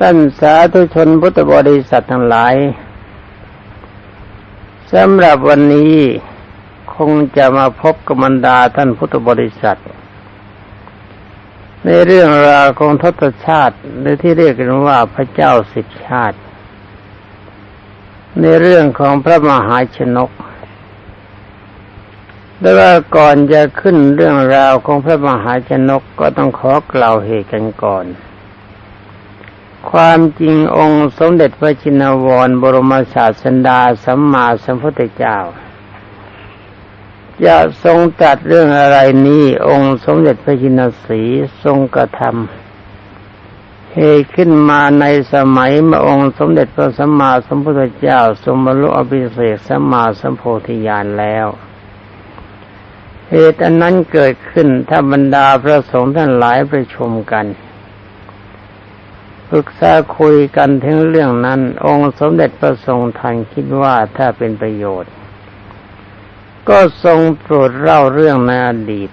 ท่านสาธุชนพุทธบริษัททั้งหลายสำหรับวันนี้คงจะมาพบกับบรรดาท่านพุทธบริษัท ในเรื่องราวของทศชาติหรือที่เรียกกันว่าพระเจ้าสิบชาติ ในเรื่องของพระมหาชนกแต่ว่าก่อนจะขึ้นเรื่องราวของพระมหาชนกก็ต้องขอกล่าวเหตุกันก่อน ความจริงองค์สมเด็จพระชินวรบรมศาสดาสัมมาสัมพุทธเจ้าจะทรงตัดเรื่องอะไรนี้ องค์สมเด็จพระชินสีทรงกระทำเหตุขึ้นมาในสมัยเมื่อองค์สมเด็จพระสัมมาสัมพุทธเจ้า ทรงบรรลุอภิเศกสัมมาสัมโพธิญาณแล้วเหตุอันนั้นเกิดขึ้นถ้าบรรดาพระสงฆ์ท่านหลายประชุมกัน ปรึกษาคุยกันถึงเรื่องนั้น องค์สมเด็จพระทรงทันคิดว่าถ้าเป็นประโยชน์ ก็ทรงโปรดเล่าเรื่องในอดีต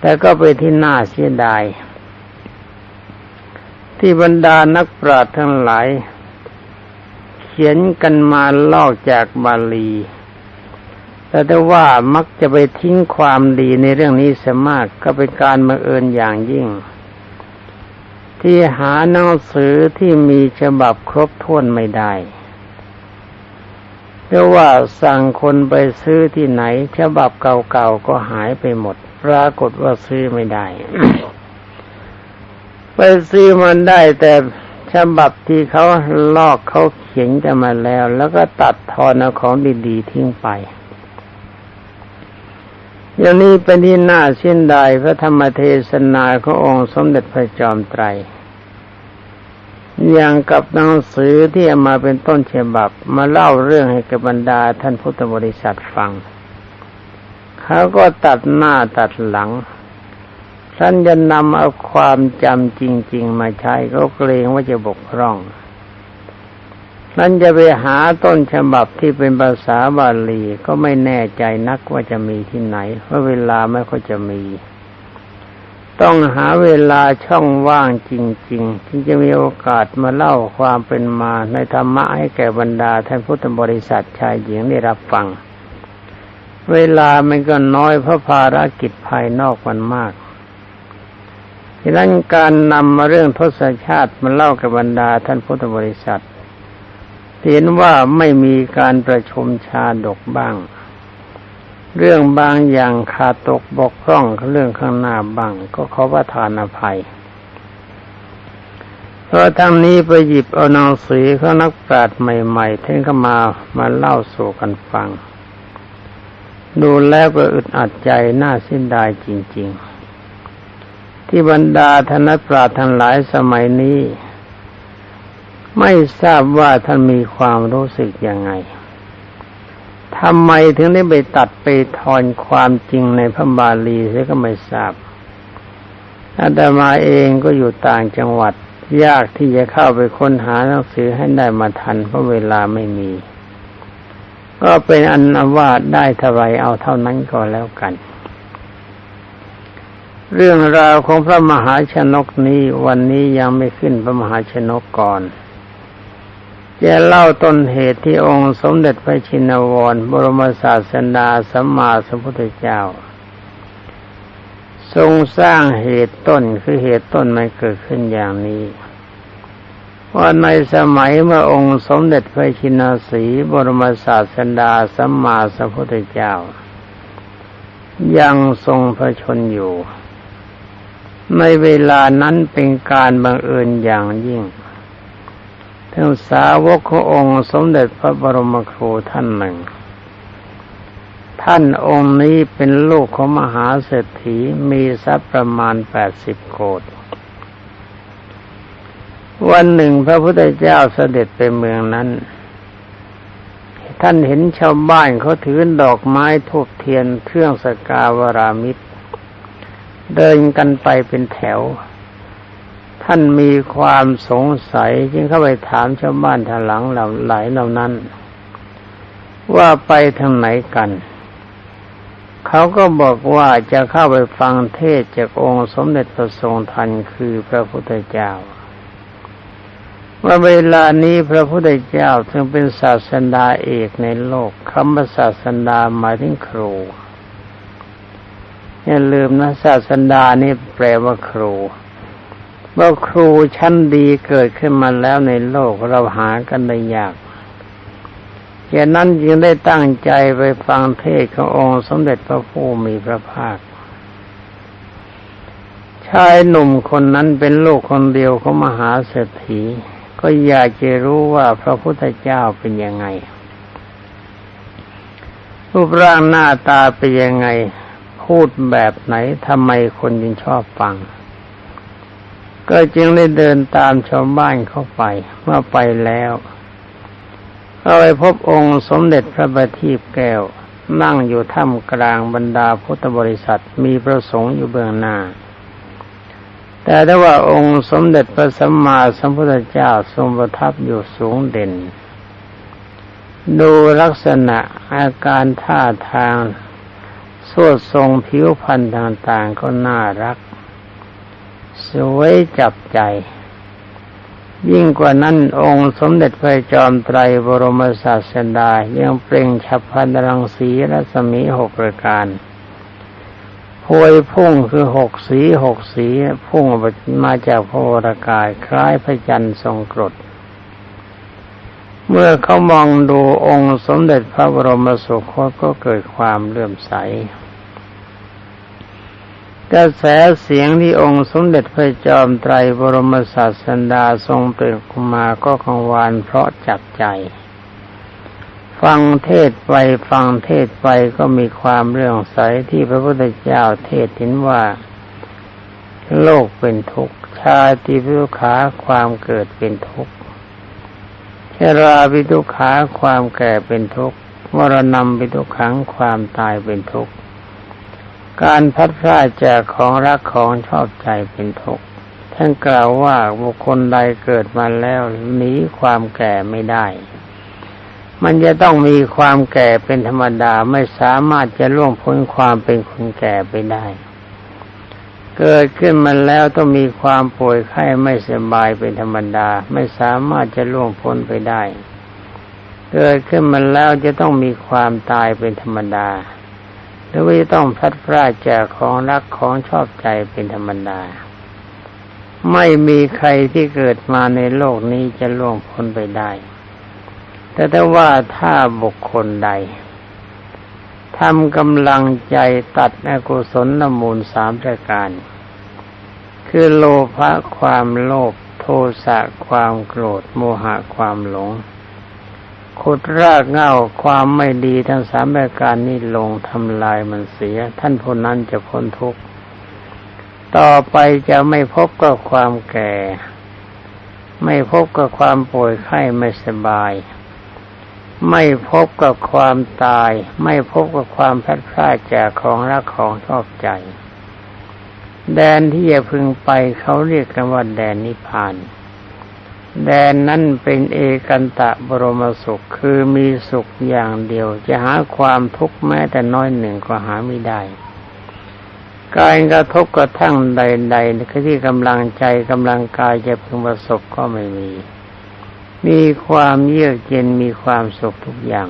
แต่ก็ไปที่น่าเสียดาย ที่บรรดานักปราชญ์ทั้งหลาย เขียนกันมาลอกจากบาลี แต่ถ้ว่ามักจะไปทิ้งความดีในเรื่องนี้เสียมากก็เป็นการบังเอิญอย่างยิ่ง ที่หาหนังสือที่มีฉบับครบถ้วนไม่ได้เพราะว่าสั่งคนไปซื้อที่ไหน ฉบับเก่าๆก็หายไปหมด ปรากฏว่าซื้อไม่ได้ ไปซื้อมันได้แต่ฉบับที่เขาลอกเขาเขียนกันมาแล้ว แล้วก็ตัดทอนเอาของดีๆทิ้งไป อย่างนี้เป็นที่น่าเสียดายพระธรรมเทศนาขององค์สมเด็จพระจอมไตร อย่างกับหนังสือที่มาเป็นต้นฉบับ มาเล่าเรื่องให้กับบรรดาท่านพุทธบริษัทฟัง เขาก็ตัดหน้าตัดหลังท่านจะนำเอาความจำจริง ๆ มาใช้ก็เกรงว่าจะบกพร่อง นั้นจะไปหาต้นฉบับที่เป็นภาษาบาลีก็ไม่แน่ใจนักว่าจะมีที่ไหน เพราะเวลาไม่ค่อยจะมี ต้องหาเวลาช่องว่างจริงๆ ที่จะมีโอกาสมาเล่าความเป็นมาในธรรมะให้แก่บรรดาท่านพุทธบริษัทชายหญิงได้รับฟัง เวลามันก็น้อยเพราะภารกิจภายนอกมันมากดังนั้นการนำมาเรื่องทศชาติมาเล่ากับบรรดาท่านพุทธบริษัท เห็นว่าไม่มีการประชุมชาดกบ้าง เรื่องบางอย่างขาดตกบกพร่องเรื่องข้างหน้าบ้างก็ขอประทานอภัยเพราะทั้งนี้ไปหยิบเอานังสือเขานักปราชญ์ใหม่ๆท่านเข้ามามาเล่าสู่กันฟัง ดูแล้วก็อึดอัดใจน่าสิ้นดายจริง ๆ ที่บรรดาธนปราชญ์ทั้งหลายสมัยนี้ ไม่ทราบว่าท่านมีความรู้สึกยังไงทำไมถึงได้ไปตัดไปทอนความจริงในพระบาลีเสียก็ไม่ทราบอาตมาเองก็อยู่ต่างจังหวัด ยากที่จะเข้าไปค้นหาหนังสือให้ได้มาทัน เพราะเวลาไม่มี ก็เป็นอันว่าได้เท่าไรเอาเท่านั้นก็แล้วกัน เรื่องราวของพระมหาชนกนี้วันนี้ยังไม่ขึ้นพระมหาชนกก่อน จะเล่าต้นเหตุที่องค์สมเด็จพระชินวร บรมศาสดาสัมมาสัมพุทธเจ้า ทรงสร้างเหตุต้นคือเหตุต้นมันเกิดขึ้นอย่างนี้ว่าในสมัยเมื่อองค์สมเด็จพระชินสีบรมศาสดาสัมมาสัมพุทธเจ้า ยังทรงพระชนอยู่ ในเวลานั้นเป็นการบังเอิญอย่างยิ่ง ทั้งสาวกขององค์สมเด็จพระบรมครูท่านหนึ่ง ท่านองค์นี้เป็นลูกของมหาเศรษฐีมีทรัพย์ประมาณแปดสิบโกดวันหนึ่งพระพุทธเจ้าเสด็จไปเมืองนั้น ท่านเห็นชาวบ้านเขาถือดอกไม้ทูบเทียนเครื่องสกาวรามิตร เดินกันไปเป็นแถว ท่านมีความสงสัยจึงเข้าไปถามชาวบ้านทางหลังเหล่าหลายเหล่านั้น ว่าไปทางไหนกัน เขาก็บอกว่าจะเข้าไปฟังเทศจากองค์สมเด็จพระทรงทันคือพระพุทธเจ้าว่าเวลานี้พระพุทธเจ้าถึงเป็นศาสดาเอกในโลกคำว่าศาสดาหมายถึงครูอย่าลืมนะศาสดานี่แปลว่าครู ว่าครูชั้นดีเกิดขึ้นมาแล้วในโลกเราหากันได้ยากอย่างนั้นจึงได้ตั้งใจไปฟังเทศขององค์สมเด็จพระผู้มีพระภาค ชายหนุ่มคนนั้นเป็นลูกคนเดียวของมหาเศรษฐี ก็อยากจะรู้ว่าพระพุทธเจ้าเป็นยังไง รูปร่างหน้าตาเป็นยังไง พูดแบบไหนทำไมคนจึงชอบฟัง ก็จึงได้เดินตามชาวบ้านเข้าไปเมื่อไปแล้วก็ไปพบองค์สมเด็จพระบัณฑิตแก้ว นั่งอยู่ท่ามกลางบรรดาพุทธบริษัทมีพระสงฆ์อยู่เบื้องหน้า แต่ถ้าว่าองค์สมเด็จพระสัมมาสัมพุทธเจ้าทรงประทับอยู่สูงเด่น ดูลักษณะอาการท่าทางสวดทรงผิวพรรณต่างๆก็น่ารัก สวยจับใจ ยิ่งกว่านั้นองค์สมเด็จพระจอมไตรบรมศาสดายังเปล่งฉับพันรังสีรัศมีหกประการพวยพุ่งคือหกสีหกสีพุ่งมาจากพระวรากายคล้ายพระจันทร์ทรงกรดเมื่อเขามองดูองค์สมเด็จพระบรมสุคตก็เกิดความเลื่อมใส กระแสเสียงที่องค์สมเด็จพระจอมไตรบรมศาสดาทรงเปล่งมาก็กังวานเพราะจับใจ ฟังเทศไปฟังเทศไปก็มีความเรื่องใสที่พระพุทธเจ้าเทศเห็นว่า โลกเป็นทุกข์ชาติพิทุขาความเกิดเป็นทุกข์ชราพิทุขาความแก่เป็นทุกข์มรณะพิทุขังความตายเป็นทุกข์ การพัดพลาดจากของรักของชอบใจเป็นทุกข์ท่านกล่าวว่าบุคคลใดเกิดมาแล้วหนีความแก่ไม่ได้ มันจะต้องมีความแก่เป็นธรรมดาไม่สามารถจะล่วงพ้นความเป็นคนแก่ไปได้ เกิดขึ้นมาแล้วต้องมีความป่วยไข้ไม่สบายเป็นธรรมดา ไม่สามารถจะล่วงพ้นไปได้ เกิดขึ้นมาแล้วจะต้องมีความตายเป็นธรรมดา หรือว่าจะต้องพัดพลาดจากของรักของชอบใจเป็นธรรมดา ไม่มีใครที่เกิดมาในโลกนี้จะล่วงพ้นไปได้ แต่ถ้าว่าถ้าบุคคลใดทำกำลังใจตัดอกุศลนมูลสามประการ คือโลภะความโลภโทสะความโกรธโมหะความหลง ขุดรากเง่าความไม่ดีทั้งสามประการนี้ลงทำลายมันเสีย ท่านผู้นั้นจะพ้นทุกข์ ต่อไปจะไม่พบกับความแก่ ไม่พบกับความป่วยไข้ไม่สบาย ไม่พบกับความตาย ไม่พบกับความพลาดพลาดจากของรักของชอบใจ แดนที่จะพึงไปเขาเรียกกันว่าแดนนิพพาน แดนนั้นเป็นเอกันตะบรมสุขคือมีสุขอย่างเดียว จะหาความทุกข์แม้แต่น้อยหนึ่งก็หาไม่ได้ การกระทบกระทั่งใดๆที่กำลังใจกำลังกายจะพึงประสบก็ไม่มี มีความเยือกเย็นมีความสุขทุกอย่าง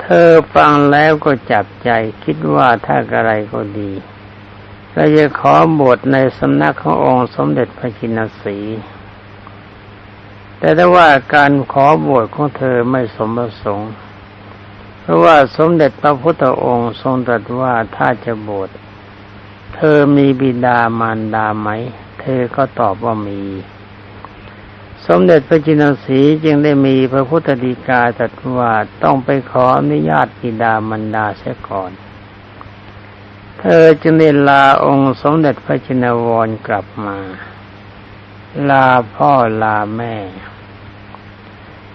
เธอฟังแล้วก็จับใจคิดว่าถ้าอะไรก็ดี เราจะขอบวชในสำนักขององค์สมเด็จพระจินสีแต่ถ้าว่าการขอบวชของเธอไม่สมประสงค์ เพราะว่าสมเด็จพระพุทธองค์ทรงตรัสว่าถ้าจะบวชเธอมีบิดามารดาไหม เธอก็ตอบว่ามี สมเด็จพระจินสีจึงได้มีพระพุทธดีกาตรัสว่าต้องไปขออนุญาตบิดามารดาเสียก่อน เธอจึงได้ลาองค์สมเด็จพระจินวรกลับมา ลาพ่อลาแม่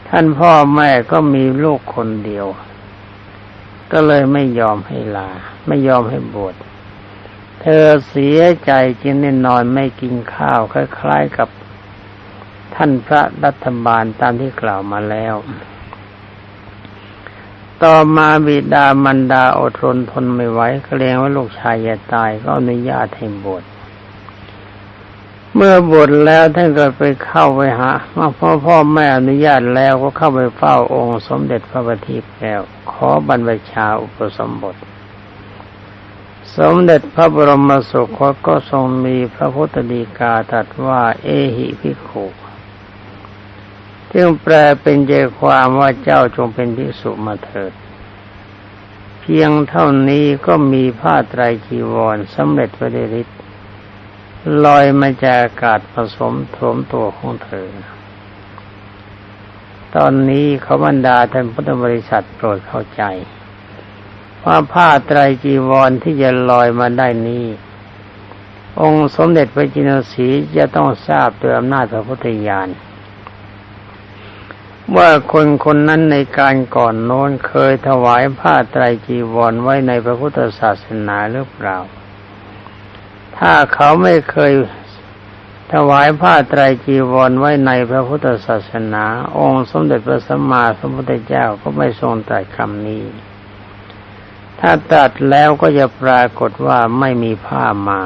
ท่านพ่อแม่ก็มีลูกคนเดียว ก็เลยไม่ยอมให้ลา ไม่ยอมให้บวชเธอเสียใจจึงได้นอนไม่กินข้าวคล้ายๆกับท่านพระรัฐบาลตามที่กล่าวมาแล้ว ต่อมาบิดามันดาอดทนทนไม่ไหวเกรงว่าลูกชายจะตายก็อนุญาตให้บวชเมื่อบวชแล้วท่านก็ไปเข้าไปหาพ่อพ่อแม่อนุญาตแล้วก็เข้าไปเฝ้าองค์สมเด็จพระบัณฑิตแล้วขอบรรพชาอุปสมบท สมเด็จพระบรมสุคตก็ทรงมีพระพุทธดีกาตรัสว่า เอหิภิกขุ จึงแปลเป็นใจความว่าเจ้าจงเป็นภิกษุมาเถิด เพียงเท่านี้ก็มีผ้าไตรจีวรสำเร็จพระเดชลอยมาจากอากาศผสมโถมตัวของเธอ ตอนนี้เขาบรรดาท่านพุทธบริษัทโปรดเข้าใจ ว่าผ้าไตรจีวรที่จะลอยมาได้นี้ องค์สมเด็จพระจินสีจะต้องทราบโดยอำนาจพระพุทธญาณ ว่าคนคนนั้นในการก่อนโน้นเคยถวายผ้าไตรจีวรไว้ในพระพุทธศาสนาหรือเปล่า ถ้าเขาไม่เคยถวายผ้าไตรจีวรไว้ในพระพุทธศาสนา องค์สมเด็จพระสัมมาสัมพุทธเจ้าก็ไม่ทรงตรัสคำนี้ ถ้าตรัสแล้วก็จะปรากฏว่าไม่มีผ้ามา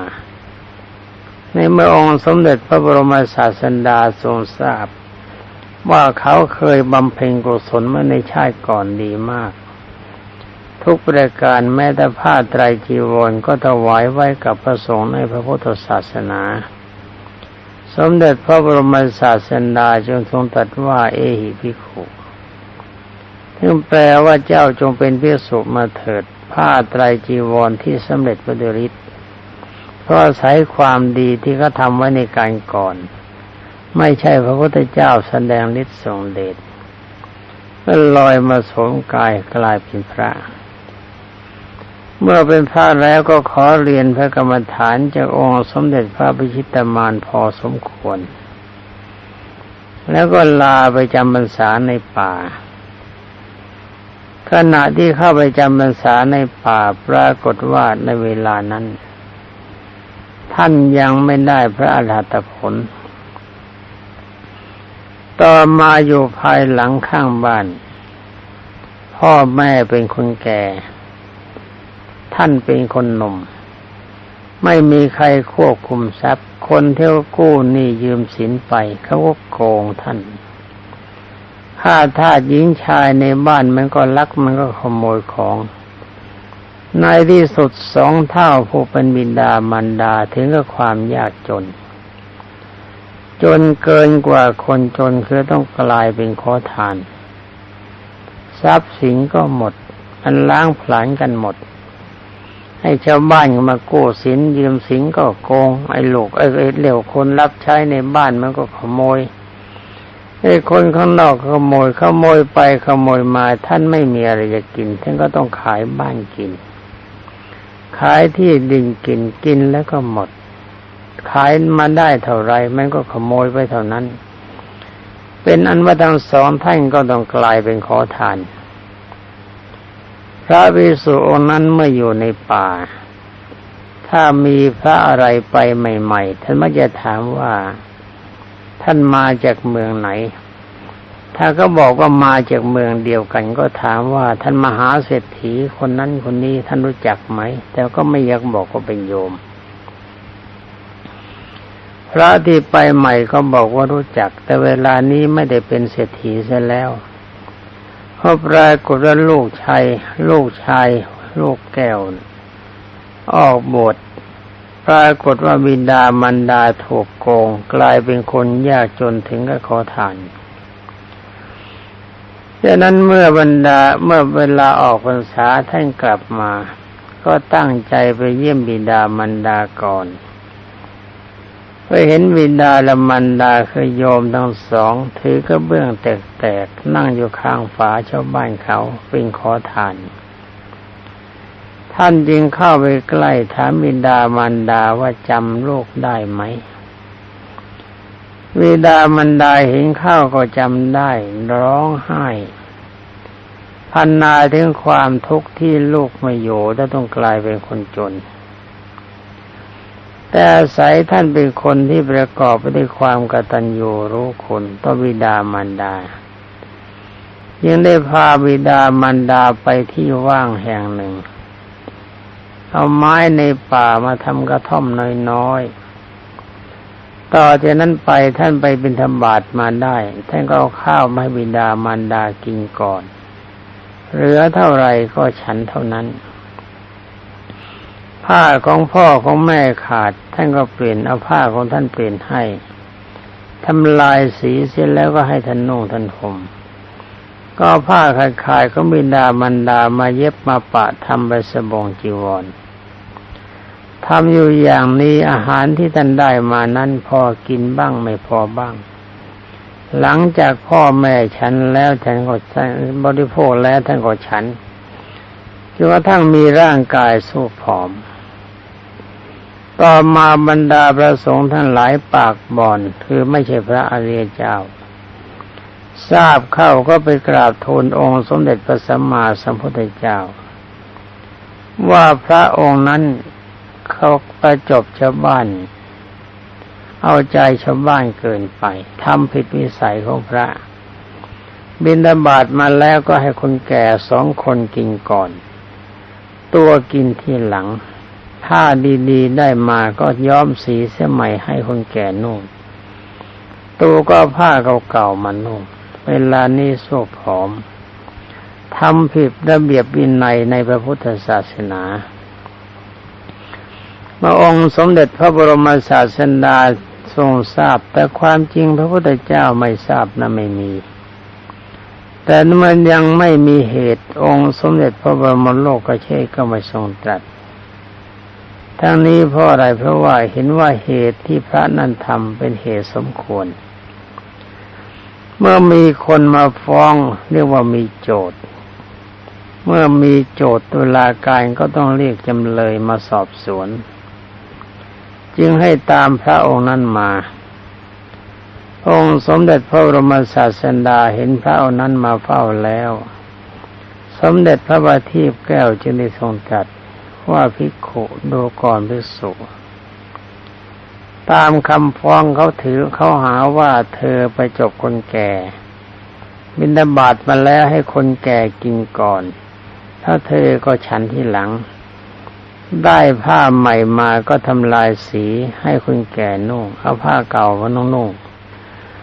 ในเมื่อองค์สมเด็จพระบรมศาสดาทรงทราบ ว่าเขาเคยบำเพ็ญกุศลมาในชาติก่อนดีมาก ทุกประการแม้แต่ผ้าไตรจีวรก็ถวายไว้กับพระสงฆ์ในพระพุทธศาสนา สมเด็จพระบรมศาสดาจึงทรงตรัสว่าเอหิภิกขุซึ่งแปลว่าเจ้าจงเป็นพิสุมาเถิด ผ้าไตรจีวรที่สำเร็จพระเดริศเพราะอาศัยความดีที่เขาทำไว้ในการก่อน ไม่ใช่พระพุทธเจ้าแสดงฤทธิ์ทรงเดชก็ลอยมาสวมกายกลายเป็นพระ เมื่อเป็นพระแล้วก็ขอเรียนพระกรรมฐานจากองค์สมเด็จพระพิชิตมารพอสมควร แล้วก็ลาไปจำพรรษาในป่า ขณะที่เข้าไปจำพรรษาในป่าปรากฏว่าในเวลานั้น ท่านยังไม่ได้พระอรหัตผล ต่อมาอยู่ภายหลังข้างบ้าน พ่อแม่เป็นคนแก่ ท่านเป็นคนหนุ่ม ไม่มีใครควบคุมทรัพย์ คนเที่ยวกู้หนี้ยืมสินไปเขาก็โกงท่านข้าทาสหญิงชายในบ้านมันก็ลักมันก็ขโมยของในที่สุดสองเท่าผู้เป็นบิดามันดาถึงกับความยากจน จนเกินกว่าคนจนคือต้องกลายเป็นขอทาน ทรัพย์สินก็หมด อันล้างผลาญกันหมด ให้ชาวบ้านมากู้สินยืมสินก็โกง ไอ้ลูกไอ้เหลวคนรับใช้ในบ้านมันก็ขโมยไอ้คนข้างนอกขโมยขโมยไปขโมยมาท่านไม่มีอะไรจะกิน ท่านก็ต้องขายบ้านกิน ขายที่ดินกินกินแล้วก็หมด ขายมาได้เท่าไรมันก็ขโมยไปเท่านั้น เป็นอันว่าทั้งสองท่านก็ต้องกลายเป็นขอทาน พระภิกษุองค์นั้นเมื่ออยู่ในป่า ถ้ามีพระอะไรไปใหม่ ๆ ท่านมักจะถามว่า ท่านมาจากเมืองไหน ถ้าก็บอกว่ามาจากเมืองเดียวกัน ก็ถามว่าท่านมหาเศรษฐีคนนั้นคนนี้ท่านรู้จักไหม แต่ก็ไม่อยากบอกว่าเป็นโยม พระที่ไปใหม่ก็บอกว่ารู้จัก แต่เวลานี้ไม่ได้เป็นเศรษฐีเสียแล้วเพราะปรากฏว่าลูกชายลูกชายลูกแก้ว ออกบทปรากฏว่าบิดามันดาถูกโกง กลายเป็นคนยากจนถึงกับขอทานดังนั้นเมื่อบรรดาเมื่อเวลาออกพรรษาท่านกลับมา ก็ตั้งใจไปเยี่ยมบิดามันดาก่อน ไปเห็นวินดาละมันดาคือโยมทั้งสอง ถือกระเบื้องแตกๆ นั่งอยู่ข้างฝาชาวบ้านเขาเป็นขอทาน ท่านจึงเข้าไปใกล้ถามวินดามันดาว่าจำลูกได้ไหมวิดามันดาเห็นข้าวก็จำได้ ร้องไห้พันนาถึงความทุกข์ที่ลูกไม่อยู่และต้องกลายเป็นคนจน แต่อาศัยท่านเป็นคนที่ประกอบไปด้วยความกตัญญูรู้คุณต่อบิดามารดา ยังได้พาบิดามารดาไปที่ว่างแห่งหนึ่ง เอาไม้ในป่ามาทำกระท่อมน้อยๆ ต่อจากนั้นไปท่านไปบิณฑบาตมาได้ ท่านก็เอาข้าวมาให้บิดามารดากินก่อน เหลือเท่าไรก็ฉันเท่านั้น ผ้าของพ่อของแม่ขาด ท่านก็เปลี่ยนเอาผ้าของท่านเปลี่ยนให้ทำลายสีเสร็จแล้วก็ให้ท่านนุ่งท่านห่มก็ผ้าขายๆก็บิดามันดามาเย็บมาปะทำไปสบงจีวรทำอยู่อย่างนี้อาหารที่ท่านได้มานั้นพอกินบ้างไม่พอบ้าง หลังจากพ่อแม่ฉันแล้วท่านก็บริโภคแล้วท่านก็ฉันจนกระทั่งมีร่างกายสู้ผอม ต่อมาบรรดาพระสงฆ์ท่านหลายปากบ่อนคือไม่ใช่พระอริยเจ้า ทราบเข้าก็ไปกราบทูลองค์สมเด็จพระสัมมาสัมพุทธเจ้า ว่าพระองค์นั้นเขาประจบชาวบ้าน เอาใจชาวบ้านเกินไปทำผิดวิสัยของพระ บินดาบาดมาแล้วก็ให้คนแก่สองคนกินก่อน ตัวกินที่หลัง ถ้าดีๆได้มาก็ย้อมสีเสื้อใหม่ให้คนแก่นุ่งตัวก็ผ้าเก่าๆมานุ่งเวลานี้โซผอมทำผิดระเบียบวินัยในพระพุทธศาสนาพระองค์สมเด็จพระบรมศาสดาทรงทราบ แต่ความจริงพระพุทธเจ้าไม่ทราบนะไม่มี แต่มันยังไม่มีเหตุองค์สมเด็จพระบรมโลกกเชษก็ไม่ทรงตรัส ทั้งนี้เพราะอะไรเพราะว่าเห็นว่าเหตุที่พระนั่นทำเป็นเหตุสมควร เมื่อมีคนมาฟ้องเรียกว่ามีโจทย์ เมื่อมีโจทย์ตุลาการก็ต้องเรียกจำเลยมาสอบสวน จึงให้ตามพระองค์นั้นมาองค์สมเด็จพระบรมศาสดาเห็นพระองค์นั้นมาเฝ้าแล้ว สมเด็จพระบาทีพแก้วจึงได้ทรงตรัส ว่าภิกขุดูก่อนภิกษุ ตามคำฟ้องเขาถือเขาหาว่าเธอไปจบคนแก่ บินดาบาตมาแล้วให้คนแก่กินก่อน ถ้าเธอก็ฉันที่หลัง ได้ผ้าใหม่มาก็ทำลายสีให้คนแก่นุ่งเอาผ้าเก่ามานุ่งนุ่ง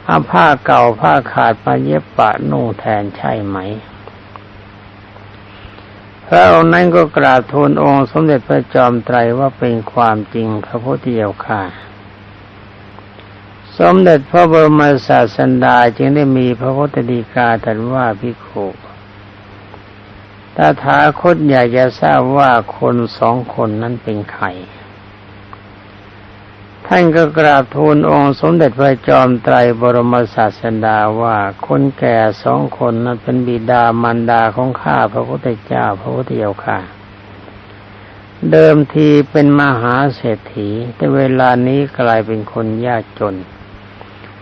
เอาผ้าเก่าผ้าขาดมาเย็บปะนุ่งแทนใช่ไหม พระองค์นั้นก็กราบทูลองค์สมเด็จพระจอมไตรว่าเป็นความจริงพระพุทธเจ้าค่ะ สมเด็จพระบรมศาสดาจึงได้มีพระพุทธดีกาตรัสว่าพิโคตาถาคตอยากจะทราบว่าคนสองคนนั้นเป็นใคร ท่านก็กราบทูลองค์สมเด็จพระจอมไตรบรมศาสดาว่าคนแก่สองคนนั้นเป็นบิดามารดาของข้าพระพุทธเจ้าพระพุทธเจ้าค่ะ เดิมทีเป็นมหาเศรษฐี แต่เวลานี้กลายเป็นคนยากจน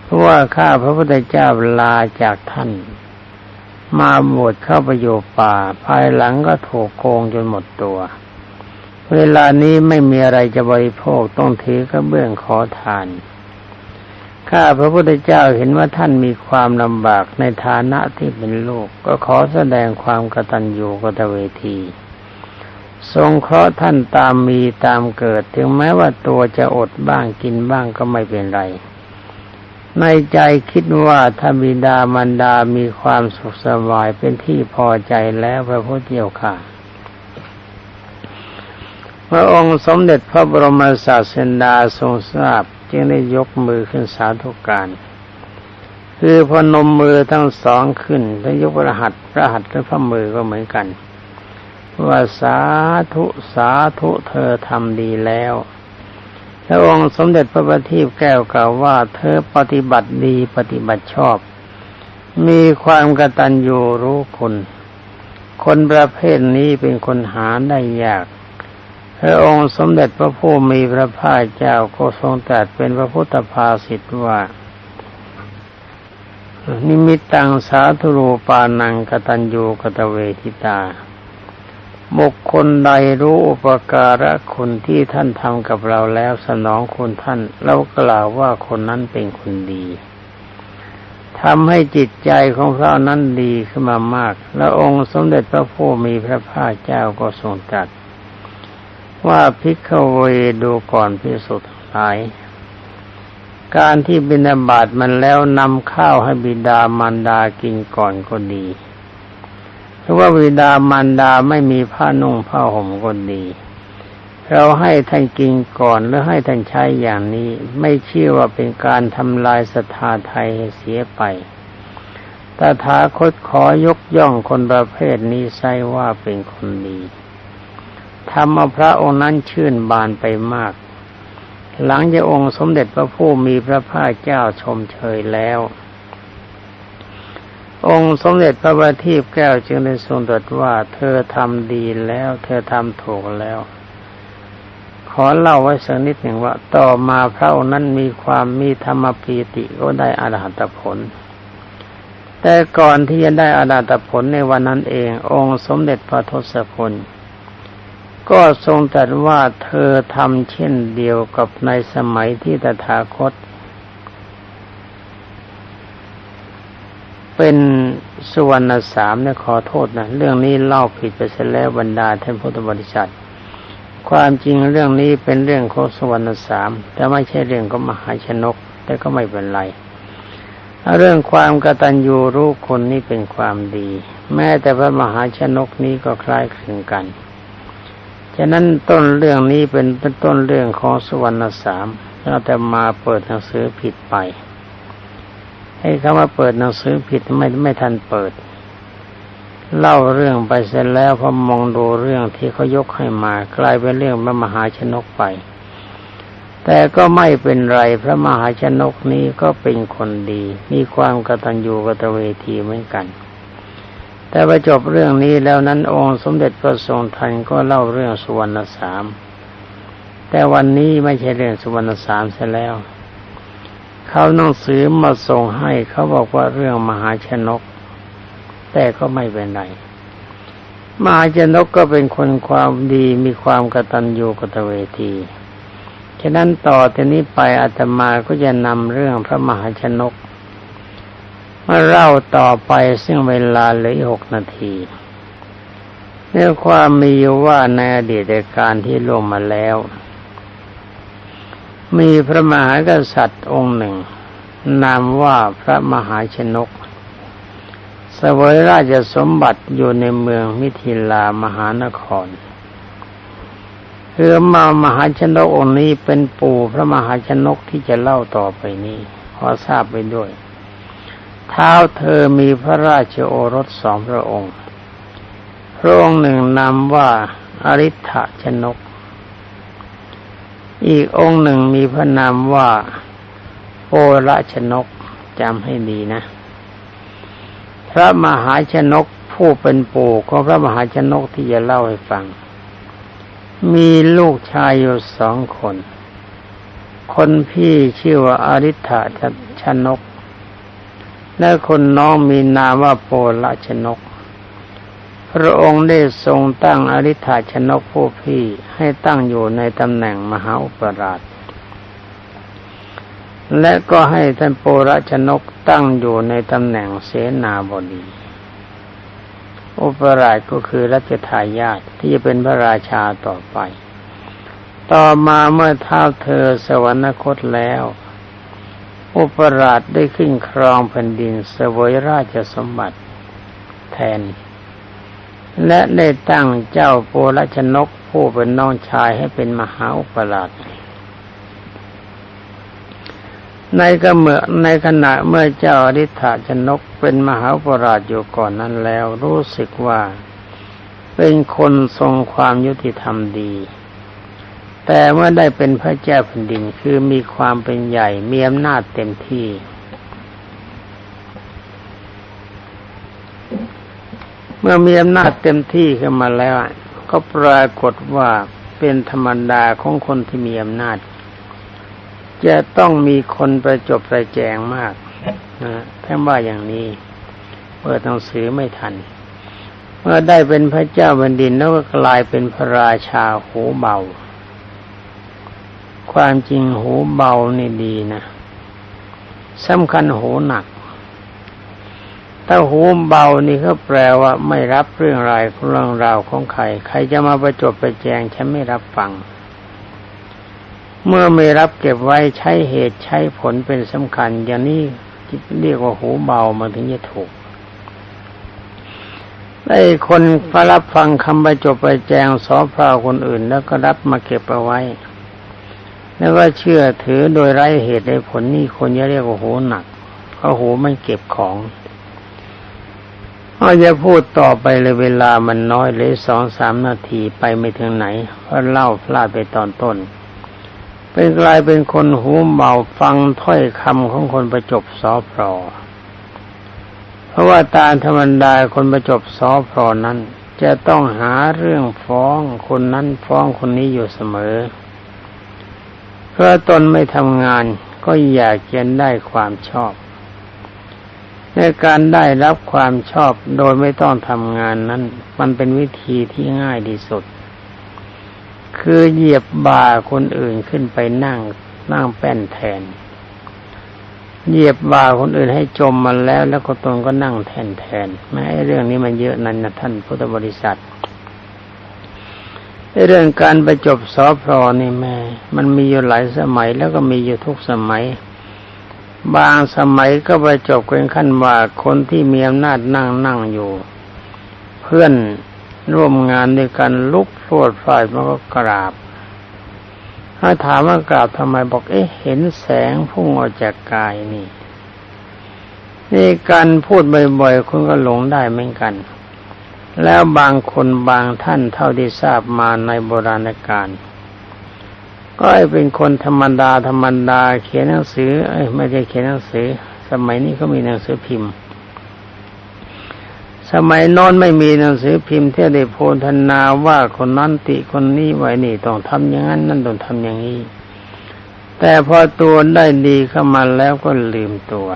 เพราะว่าข้าพระพุทธเจ้าลาจากท่าน มาบวชเข้าไปอยู่ป่า ภายหลังก็ถูกโกงจนหมดตัว เวลานี้ไม่มีอะไรจะบริโภคต้องถือกระเบื้องขอทาน ข้าพระพุทธเจ้าเห็นว่าท่านมีความลำบากในฐานะที่เป็นลูกก็ขอแสดงความกตัญญูกตเวที ทรงเคราะห์ท่านตามมีตามเกิด ถึงแม้ว่าตัวจะอดบ้างกินบ้างก็ไม่เป็นไร ในใจคิดว่าถ้าบิดามารดามีความสุขสบายเป็นที่พอใจแล้วพระพุทธเจ้าค่ะ พระองค์สมเด็จพระบรมศาสดาทรงทราบจึงได้ยกมือขึ้นสาธุการ คือพนมมือทั้งสองขึ้นแล้วยกพระหัตพระหัตและพระมือก็เหมือนกัน ว่าสาธุสาธุเธอทำดีแล้วพระองค์สมเด็จพระบัณฑิตแก้วกล่าวว่า เธอปฏิบัติดีปฏิบัติชอบ มีความกตัญญูรู้คุณ คนประเภทนี้เป็นคนหาได้ยาก พระองค์สมเด็จพระผู้มีพระภาคเจ้าก็ทรงตรัสเป็นพระพุทธภาษิตว่า นิมิตตังสาธุรูปานังกตัญญูกตเวทิตา บุคคลใดรู้อุปการะคุณที่ท่านทำกับเราแล้วสนองคุณท่านเรากล่าวว่าคนนั้นเป็นคนดีทำให้จิตใจของเขานั้นดีขึ้นมามาก และองค์สมเด็จพระผู้มีพระภาคเจ้าก็ทรงตรัส ว่าพิกเวดูก่อนพิสุทธิ์หาย การที่บินาบาตมันแล้วนำข้าวให้บิดามารดากินก่อนก็ดีหรือว่าบิดามารดาไม่มีผ้านุ่งผ้าห่มก็ดี เราให้ท่านกินก่อนหรือให้ท่านใช้อย่างนี้ ไม่เชื่อว่าเป็นการทำลายศรัทธาไทยเสียไปตถาคตขอยกย่องคนประเภทนี้ใช่ว่าเป็นคนดี ทำเอาพระองค์นั้นชื่นบานไปมาก หลังจากองค์สมเด็จพระผู้มีพระภาคเจ้าชมเชยแล้ว องค์สมเด็จพระบัณฑิตแก้วจึงได้ทรงตรัสว่า เธอทำดีแล้ว เธอทำถูกแล้ว ขอเล่าไว้สักนิดหนึ่งว่า ต่อมาพระองค์นั้นมีความมีธรรมปีติก็ได้อรหัตผลแต่ก่อนที่จะได้อรหัตผลในวันนั้นเอง องค์สมเด็จพระทศพล ก็ทรงตรัสว่าเธอทำเช่นเดียวกับในสมัยที่ตถาคต เป็นสุวรรณสามเนี่ยขอโทษนะ เรื่องนี้เล่าผิดไปเสียแล้วบรรดาท่านพุทธบริษัท ความจริงเรื่องนี้เป็นเรื่องของสุวรรณสามแต่ไม่ใช่เรื่องของมหาชนก แต่ก็ไม่เป็นไรเรื่องความกตัญญูรู้คนนี่เป็นความดี แม้แต่พระมหาชนกนี้ก็คล้ายคลึงกัน ฉะนั้นต้นเรื่องนี้เป็นต้นเรื่องของสุวรรณสามเราแต่มาเปิดหนังสือผิดไปให้คำว่าเปิดหนังสือผิดไม่ไม่ทันเปิด เล่าเรื่องไปเสร็จแล้วพอมองดูเรื่องที่เขายกให้มากลายเป็นเรื่องพระมหาชนกไป แต่ก็ไม่เป็นไรพระมหาชนกนี้ก็เป็นคนดี มีความกตัญญูกตเวทีเหมือนกัน แต่ไปจบเรื่องนี้แล้วนั้นองค์สมเด็จพระทรงทันก็เล่าเรื่องสุวรรณสาม แต่วันนี้ไม่ใช่เรื่องสุวรรณสามเสียแล้ว เขาหนังสือมาส่งให้เขาบอกว่าเรื่องมหาชนก แต่ก็ไม่เป็นไรมหาชนกก็เป็นคนความดีมีความกตัญญูกตเวทีฉะนั้นต่อจากนี้ไปอาตมาก็จะนำเรื่องพระมหาชนก มาเล่าต่อไปซึ่งเวลาเหลือหกนาทีเนื้อความมีว่าในอดีตการที่ลงมาแล้ว มีพระมหากษัตริย์องค์หนึ่ง นามว่าพระมหาชนก สวยราชสมบัติอยู่ในเมืองมิถิลามหานครคือมามหาชนกองค์นี้เป็นปู่พระมหาชนกที่จะเล่าต่อไปนี้ขอทราบไปด้วย เท้าเธอมีพระราชโอรสสองพระองค์พระองค์หนึ่งนามว่าอริ t ชนก อีกองค์หนึ่งมีพระนามว่าโอระชนกจำให้ดีนะ พระมหาชนกผู้เป็นปู่ของพระมหาชนกที่จะเล่าให้ฟัง มีลูกชายอยู่สองคน คนพี่ชื่อว่าอริ t ชนก และคนน้องมีนามว่าโปละชนก พระองค์ได้ทรงตั้งอริ t ชนกผู้พี่ให้ตั้งอยู่ในตำแหน่งมหาอุปราช และก็ให้ท่านโประชนกตั้งอยู่ในตำแหน่งเสนาบดี อุปราชก็คือรัชทายาทที่จะเป็นพระราชาต่อไป ต่อมาเมื่อเท้าเธอสวรรคตแล้ว อุปราชได้ขึ้นครองแผ่นดินเสวยราชสมบัติแทน และได้ตั้งเจ้าโปรชนกผู้เป็นน้องชายให้เป็นมหาอุปราชในก็เมื่อในขณะเมื่อเจ้าอริ t ชนกเป็นมหาอุปราชอยู่ก่อนนั้นแล้วรู้สึกว่า เป็นคนทรงความยุติธรรมดี แต่เมื่อได้เป็นพระเจ้าแผ่นดินคือมีความเป็นใหญ่ มีอำนาจเต็มที่ เมื่อมีอำนาจเต็มที่ขึ้นมาแล้ว ก็ปรากฏว่าเป็นธรรมดาของคนที่มีอำนาจ จะต้องมีคนประจบประแจงมากนะท่านว่าอย่างนี้เปิดหนังสือไม่ทัน เมื่อได้เป็นพระเจ้าแผ่นดินแล้วก็กลายเป็นพระราชาหูเบา ความจริงหูเบานี่ดีนะสำคัญหูหนัก ถ้าหูเบานี่ก็แปลว่าไม่รับเรื่องราวเรื่องราวของใคร ใครจะมาประจบประแจงฉันไม่รับฟัง เมื่อไม่รับเก็บไว้ใช้เหตุใช้ผลเป็นสำคัญ อย่างนี้เรียกว่าหูเบามันถึงจะถูกไอ้คนรับฟังคำประจบไปแจงสอพราคนอื่น แล้วก็รับมาเก็บเอาไว้ แล้วก็เชื่อถือโดยไร้เหตุใดผลนี่คนจะเรียกว่าหูหนักเพราะหูไม่เก็บของเอาจะพูดต่อไปเลยเวลามันน้อยเลยสองสามนาทีไปไม่ถึงไหนเพราะเล่าพลาดไปตอนต้น เป็นกลายเป็นคนหูเบาฟังถ้อยคำของคนประจบสอพรอเพราะว่าตามธรรมดาคนประจบสอพรอนั้น จะต้องหาเรื่องฟ้องคนนั้นฟ้องคนนี้อยู่เสมอ พราะตนไม่ทำงานก็อยากจะได้ความชอบ ในการได้รับความชอบโดยไม่ต้องทำงานนั้น มันเป็นวิธีที่ง่ายที่สุด คือเหยียบบ่าคนอื่นขึ้นไปนั่งนั่งแป้นแทน เหยียบบ่าคนอื่นให้จมมาแล้ว แล้วก็ตนก็นั่งแทนแทนแม้เรื่องนี้มันเยอะนั้นนะท่านพุทธบริษัท เรื่องการประจบสอพรนี่แม่ มันมีอยู่หลายสมัยแล้วก็มีอยู่ทุกสมัย บางสมัยก็ไปจบเป็นขั้นว่าคนที่มีอำนาจนั่งนั่งอยู่ เพื่อนร่วมงานด้วยกันลุกโลดฝ่ายมันก็กราบ ถ้าถามว่ากราบทำไมบอกเอ๊ะเห็นแสงพุ่งออกจากกายนี่นี่การพูดบ่อยๆคุณก็หลงได้เหมือนกัน แล้วบางคนบางท่านเท่าที่ทราบมาในโบราณกาลก็เป็นคนธรรมดาธรรมดา เขียนหนังสือเอ้ยไม่ได้เขียนหนังสือ สมัยนี้เขามีหนังสือพิมพ์ สมัยนอนไม่มีหนังสือพิมพ์ที่ได้โพธนาว่าคนนั้นติคนนี้ไว้นี่ต้องทำอย่างนั้นนั่นต้องทำอย่างนี้ แต่พอตัวได้ดีเข้ามาแล้วก็ลืมตัว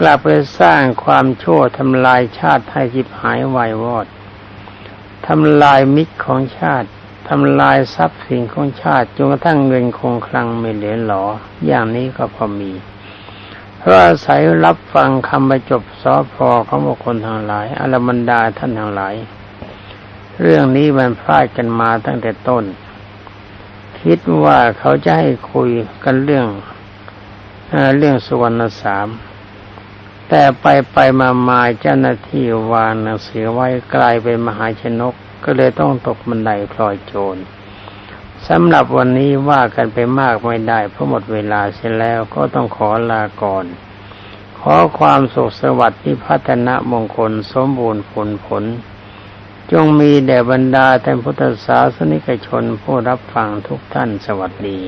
กลับไปสร้างความชั่วทำลายชาติให้จิบหายวายวอดทำลายมิตรของชาติทำลายทรัพย์สินของชาติจนกระทั่งเงินคงคลังไม่เหลือหลอ อย่างนี้ก็พอมี เพราะอาศัยรับฟังคำประจบสอพอของบุคคลทั้งหลายอรบรรดาท่านทั้งหลาย เรื่องนี้มันพลาดกันมาตั้งแต่ต้น คิดว่าเขาจะให้คุยกันเรื่องเรื่องสุวรรณสาม แต่ไปไปมามาเจ้าหน้าที่วางหนังสือไว้กลายเป็นมหาชนก ก็เลยต้องตกบันไดพลอยโจรสำหรับวันนี้ว่ากันไปมากไม่ได้เพราะหมดเวลาเสียแล้วก็ต้องขอลาก่อน ขอความสุขสวัสดิ์ที่พัฒนามงคลสมบูรณ์ผลผล จงมีแด่บรรดาท่านพุทธศาสนิกชนผู้รับฟังทุกท่านสวัสดี